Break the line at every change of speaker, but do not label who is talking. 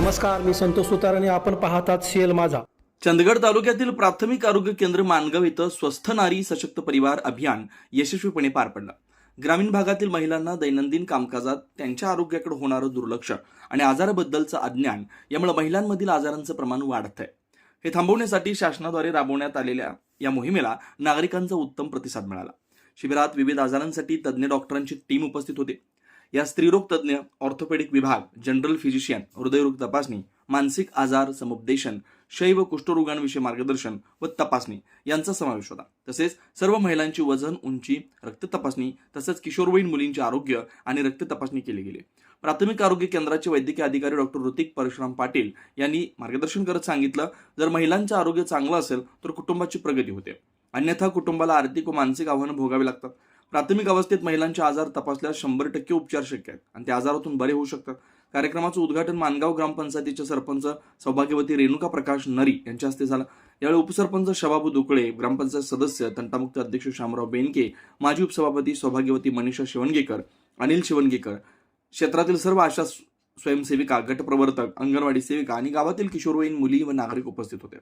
नमस्कार मी संतोष सुतार आणि आपण पाहतात शेल माझा.
चंदगड तालुक्यातील प्राथमिक आरोग्य केंद्र मानगाव इथं स्वस्थ नारी सशक्त परिवार अभियान यशस्वीपणे पार पडलं. ग्रामीण भागातील महिलांना दैनंदिन कामकाजात त्यांच्या आरोग्याकडे होणारं दुर्लक्ष आणि आजाराबद्दलचं अज्ञान यामुळे महिलांमधील आजारांचं प्रमाण वाढत आहे हे थांबवण्यासाठी शासनाद्वारे राबवण्यात आलेल्या या मोहिमेला नागरिकांचा उत्तम प्रतिसाद मिळाला. शिबिरात विविध आजारांसाठी तज्ज्ञ डॉक्टरांची टीम उपस्थित होती. या स्त्रीरोग तज्ज्ञ ऑर्थोपेडिक विभाग जनरल फिजिशियन हृदयरोग तपासणी मानसिक आजार समुपदेशन शैव कुष्ठरोगांविषयी मार्गदर्शन व तपासणी यांचा समावेश होता. तसेच सर्व महिलांची वजन उंची रक्त तपासणी तसेच किशोरवयीन मुलींचे आरोग्य आणि रक्त तपासणी केली गेली. प्राथमिक आरोग्य केंद्राचे वैद्यकीय अधिकारी डॉक्टर ऋतिक परशुराम पाटील यांनी मार्गदर्शन करत सांगितलं जर महिलांचं आरोग्य चांगलं असेल तर कुटुंबाची प्रगती होते. अन्यथा कुटुंबाला आर्थिक व मानसिक आव्हानं भोगावी लागतात. प्राथमिक अवस्थेत महिलांचे आजार तपासल्यास शंभर टक्के उपचार शक्य आहेत. आणि त्या आजारातून बरे होऊ शकतात. कार्यक्रमाचं उद्घाटन मानगाव ग्रामपंचायतीचे सरपंच सौभाग्यवती रेणुका प्रकाश नरी यांच्या हस्ते झालं. यावेळी उपसरपंच शबाबू दुकळे ग्रामपंचायत सदस्य तंटामुक्त अध्यक्ष शामराव बेनके माजी उपसभापती सौभाग्यवती मनीषा शिवणगेकर अनिल शिवणगेकर क्षेत्रातील सर्व आशा स्वयंसेविका गटप्रवर्तक अंगणवाडी सेविका आणि गावातील किशोरवयीन मुली व नागरिक उपस्थित होते.